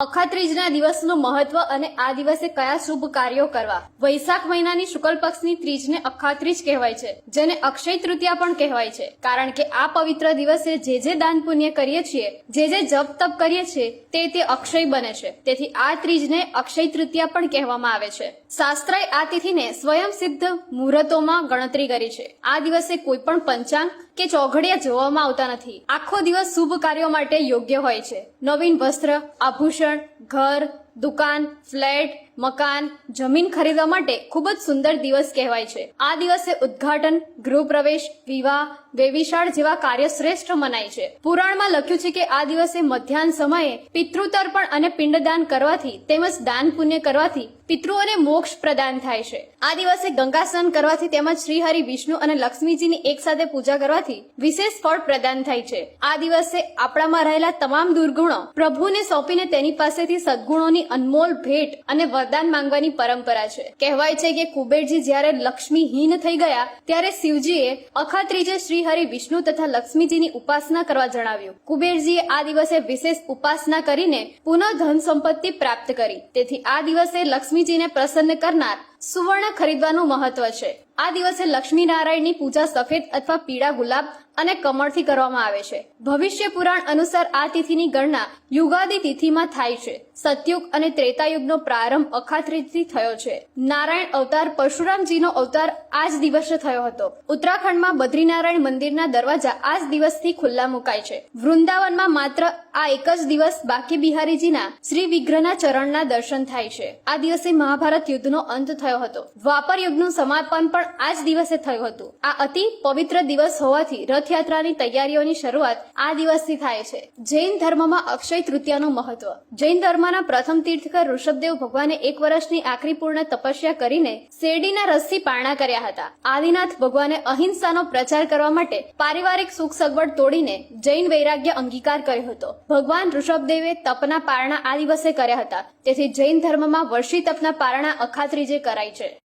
અખાત્રીજના દિવસનું મહત્વ અને આ દિવસે કયા શુભ કાર્યો કરવા? વૈશાખ મહિનાની શુક્લ પક્ષની ત્રીજને અખાત્રીજ કહેવાય છે, જેને અક્ષય તૃતીયા પણ કહેવાય છે. કારણ કે આ પવિત્ર દિવસે જે જે દાન પુણ્ય કરીએ છીએ, જે જે જપ તપ કરીએ છીએ, તે તે અક્ષય બને છે. તેથી આ ત્રીજને અક્ષય તૃતીયા પણ કહેવામાં આવે છે. શાસ્ત્રએ આ તિથિને સ્વયં સિદ્ધ મુહૂર્તોમાં ગણતરી કરી છે. આ દિવસે કોઈ પણ પંચાંગ કે ચોઘડિયા જોવામાં આવતા નથી. આખો દિવસ શુભ કાર્યો માટે યોગ્ય હોય છે. નવીન વસ્ત્ર, આભૂષણ, ઘર દુકાન, ફ્લેટ, મકાન, જમીન ખરીદવા માટે ખૂબ જ સુંદર દિવસ કહેવાય છે. આ દિવસે ઉદ્ઘાટન, ગૃહપ્રવેશ, વિવાહ, વેવિશાળ જેવા કાર્ય શ્રેષ્ઠ મનાય છે. પુરાણમાં લખ્યું છે કે આ દિવસે મધ્યાહન સમયે પિતૃતર્પણ અને પિંડદાન કરવાથી તેમજ દાન પુણ્ય કરવાથી પિતૃઓને મોક્ષ પ્રદાન થાય છે. આ દિવસે ગંગા સ્નાન કરવાથી તેમજ શ્રી હરિ વિષ્ણુ અને લક્ષ્મીજીની એક સાથે પૂજા કરવાથી વિશેષ ફળ પ્રદાન થાય છે. આ દિવસે આપણામાં રહેલા તમામ દુર્ગુણો પ્રભુને સોંપીને તેની પાસેથી સદગુણોની અનમોલ ભેટ અને વરદાન માંગવાની પરંપરા છે. કહેવાય છે કે કુબેરજી જ્યારે લક્ષ્મીહીન થઈ ગયા, ત્યારે શિવજીએ અખાત્રીજે શ્રી હરિ વિષ્ણુ તથા લક્ષ્મીજીની ઉપાસના કરવા જણાવ્યું. કુબેરજીએ આ દિવસે વિશેષ ઉપાસના કરીને પુનઃ ધન સંપત્તિ પ્રાપ્ત કરી. તેથી આ દિવસે લક્ષ્મીજીને પ્રસન્ન કરનાર સુવર્ણ ખરીદવાનું મહત્વ છે. આ દિવસે લક્ષ્મી નારાયણની પૂજા સફેદ અથવા પીળા ગુલાબ અને કમળથી કરવામાં આવે છે. ભવિષ્ય પુરાણ અનુસાર આ તિથિની ગણના યુગાદી તિથિમાં થાય છે. સતયુગ અને ત્રેતાયુગનો પ્રારંભ અખાત્રીજથી થયો છે. નારાયણ અવતાર પરશુરામજીનો અવતાર આ જ દિવસે થયો હતો. ઉત્તરાખંડમાં બદ્રીનારાયણ મંદિરના દરવાજા આ જ દિવસથી ખુલ્લા મુકાય છે. વૃંદાવનમાં માત્ર આ એક જ દિવસ બાકી બિહારીજીના શ્રી વિગ્રહના ચરણના દર્શન થાય છે. આ દિવસે મહાભારત યુદ્ધનો અંત થયો હતો. દ્વાપર યુગનું સમાપન પણ આ જ દિવસે થયું હતું. આ અતિ પવિત્ર દિવસ હોવાથી રથયાત્રાની તૈયારીઓની શરૂઆત આ દિવસથી થાય છે. જૈન ધર્મમાં અક્ષય તૃતીયાનું મહત્વ. જૈન ધર્મના પ્રથમ તીર્થકર ઋષભદેવ ભગવાને એક વર્ષની આખરી પૂર્ણ તપસ્યા કરીને શેરડીના રસથી પારણા કર્યા હતા. આદિનાથ ભગવાને અહિંસાનો પ્રચાર કરવા માટે પારિવારિક સુખ સગવડ તોડીને જૈન વૈરાગ્ય અંગીકાર કર્યો હતો. ભગવાન ઋષભદેવે તપના પારણા આ દિવસે કર્યા હતા. તેથી જૈન ધર્મમાં વર્ષી તપના પારણા અખાત્રીજે કરાય છે